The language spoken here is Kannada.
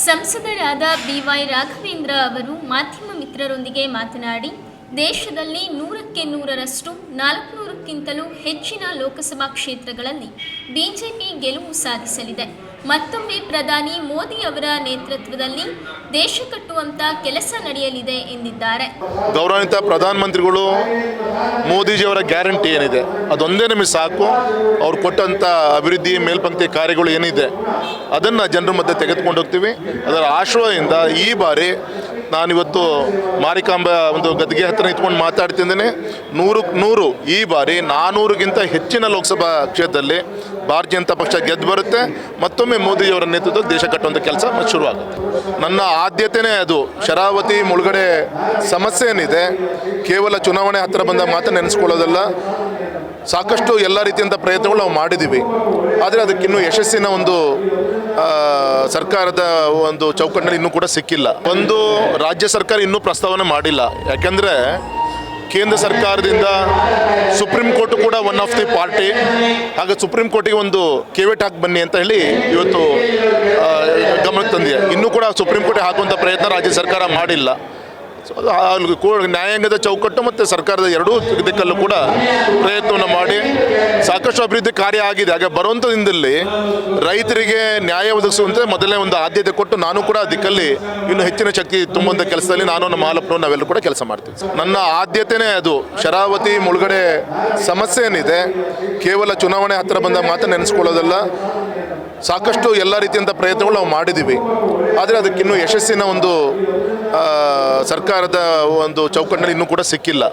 ಸಂಸದರಾದ ಬಿವೈ ರಾಘವೇಂದ್ರ ಅವರು ಮಾಧ್ಯಮ ಮಿತ್ರರೊಂದಿಗೆ ಮಾತನಾಡಿ ದೇಶದಲ್ಲಿ ನೂರಕ್ಕೆ ನೂರರಷ್ಟು, ನಾಲ್ಕುನೂರಕ್ಕಿಂತಲೂ ಹೆಚ್ಚಿನ ಲೋಕಸಭಾ ಕ್ಷೇತ್ರಗಳಲ್ಲಿ ಬಿಜೆಪಿ ಗೆಲುವು ಸಾಧಿಸಲಿದೆ. ಮತ್ತೊಮ್ಮೆ ಪ್ರಧಾನಿ ಮೋದಿ ಅವರ ನೇತೃತ್ವದಲ್ಲಿ ದೇಶ ಕಟ್ಟುವಂತ ಕೆಲಸ ನಡೆಯಲಿದೆ ಎಂದಿದ್ದಾರೆ. ಗೌರವಾನ್ವಿತ ಪ್ರಧಾನಮಂತ್ರಿಗಳು, ಮೋದಿಜಿಯವರ ಗ್ಯಾರಂಟಿ ಏನಿದೆ? ಅದೊಂದೇ ನಿಮಗೆ ಸಾಕು. ಅವ್ರು ಕೊಟ್ಟಂಥ ಅಭಿವೃದ್ಧಿ, ಮೇಲ್ಪಂಕ್ತಿ ಕಾರ್ಯಗಳು ಏನಿದೆ, ಅದನ್ನು ಜನರ ಮಧ್ಯೆ ತೆಗೆದುಕೊಂಡು ಹೋಗ್ತೀವಿ. ಅದರ ಆಶ್ರಯದಿಂದ ಈ ಬಾರಿ ನಾನಿವತ್ತು ಮಾರಿಕಾಂಬ ಒಂದು ಗದ್ದಿಗೆ ಹತ್ತಿರ ನಿಂತ್ಕೊಂಡು ಮಾತಾಡ್ತಿದ್ದೇನೆ. ನೂರು ನೂರು ಈ ಬಾರಿ ನಾನೂರಿಗಿಂತ ಹೆಚ್ಚಿನ ಲೋಕಸಭಾ ಕ್ಷೇತ್ರದಲ್ಲಿ ಭಾರತೀಯ ಜನತಾ ಪಕ್ಷ ಗೆದ್ದು ಬರುತ್ತೆ. ಮತ್ತೊಮ್ಮೆ ಮೋದಿಯವರ ನೇತೃತ್ವ ದೇಶ ಕಟ್ಟುವಂಥ ಕೆಲಸ ಶುರುವಾಗುತ್ತೆ. ನನ್ನ ಆದ್ಯತೆಯೇ ಅದು. ಶರಾವತಿ, ಮುಳುಗಡೆ ಸಮಸ್ಯೆ ಏನಿದೆ ಕೇವಲ ಚುನಾವಣೆ ಹತ್ತಿರ ಬಂದ ಮಾತ್ರ ನೆನೆಸ್ಕೊಳ್ಳೋದಲ್ಲ. ಸಾಕಷ್ಟು ಎಲ್ಲ ರೀತಿಯಂಥ ಪ್ರಯತ್ನಗಳು ನಾವು ಮಾಡಿದ್ದೀವಿ. ಆದರೆ ಅದಕ್ಕಿನ್ನೂ ಯಶಸ್ಸಿನ ಒಂದು ಸರ್ಕಾರದ ಒಂದು ಚೌಕಟ್ಟಿನಲ್ಲಿ ಇನ್ನೂ ಕೂಡ ಸಿಕ್ಕಿಲ್ಲ. ಒಂದು ರಾಜ್ಯ ಸರ್ಕಾರ ಇನ್ನೂ ಪ್ರಸ್ತಾವನೆ ಮಾಡಿಲ್ಲ. ಯಾಕೆಂದರೆ ಕೇಂದ್ರ ಸರ್ಕಾರದಿಂದ ಸುಪ್ರೀಂ ಕೋರ್ಟ್ ಕೂಡ ಒನ್ ಆಫ್ ದಿ ಪಾರ್ಟಿ ಹಾಗೆ ಸುಪ್ರೀಂ ಕೋರ್ಟಿಗೆ ಒಂದು ಕೇವೆಟ್ ಹಾಕಿ ಬನ್ನಿ ಅಂತ ಹೇಳಿ ಇವತ್ತು ಗಮನಕ್ಕೆ ತಂದಿದೆ. ಇನ್ನೂ ಕೂಡ ಸುಪ್ರೀಂ ಕೋರ್ಟಿಗೆ ಹಾಕುವಂಥ ಪ್ರಯತ್ನ ರಾಜ್ಯ ಸರ್ಕಾರ ಮಾಡಿಲ್ಲ. ಸೊ ಅದು ನ್ಯಾಯಾಂಗದ ಚೌಕಟ್ಟು ಮತ್ತು ಸರ್ಕಾರದ ಎರಡೂ ದಿಕ್ಕಲ್ಲೂ ಕೂಡ ಪ್ರಯತ್ನವನ್ನು ಮಾಡಿ ಸಾಕಷ್ಟು ಅಭಿವೃದ್ಧಿ ಕಾರ್ಯ ಆಗಿದೆ. ಹಾಗೆ ಬರುವಂಥ ದಿನದಲ್ಲಿ ರೈತರಿಗೆ ನ್ಯಾಯ ಒದಗಿಸುವಂತೆ ಮೊದಲನೇ ಒಂದು ಆದ್ಯತೆ ಕೊಟ್ಟು ನಾನು ಕೂಡ ದಿಕ್ಕಲ್ಲಿ ಇನ್ನು ಹೆಚ್ಚಿನ ಶಕ್ತಿ ತುಂಬುವಂಥ ಕೆಲಸದಲ್ಲಿ ನಾನು ನಮ್ಮ ಹಾಲಪ್ಪನವ್ರು ನಾವೆಲ್ಲರೂ ಕೂಡ ಕೆಲಸ ಮಾಡ್ತೀವಿ. ನನ್ನ ಆದ್ಯತೆನೇ ಅದು. ಶರಾವತಿ ಮುಳುಗಡೆ ಸಮಸ್ಯೆ ಏನಿದೆ ಕೇವಲ ಚುನಾವಣೆ ಹತ್ತಿರ ಬಂದಾಗ ಮಾತ್ರ ನೆನೆಸ್ಕೊಳ್ಳೋದಲ್ಲ ಸಾಕಷ್ಟು ಎಲ್ಲ ರೀತಿಯಂಥ ಪ್ರಯತ್ನಗಳು ನಾವು ಮಾಡಿದ್ದೀವಿ. ಆದರೆ ಅದಕ್ಕಿನ್ನೂ ಯಶಸ್ಸಿನ ಒಂದು ಸರ್ಕಾರದ ಒಂದು ಚೌಕಟ್ಟಿನಲ್ಲಿ ಇನ್ನೂ ಕೂಡ ಸಿಕ್ಕಿಲ್ಲ.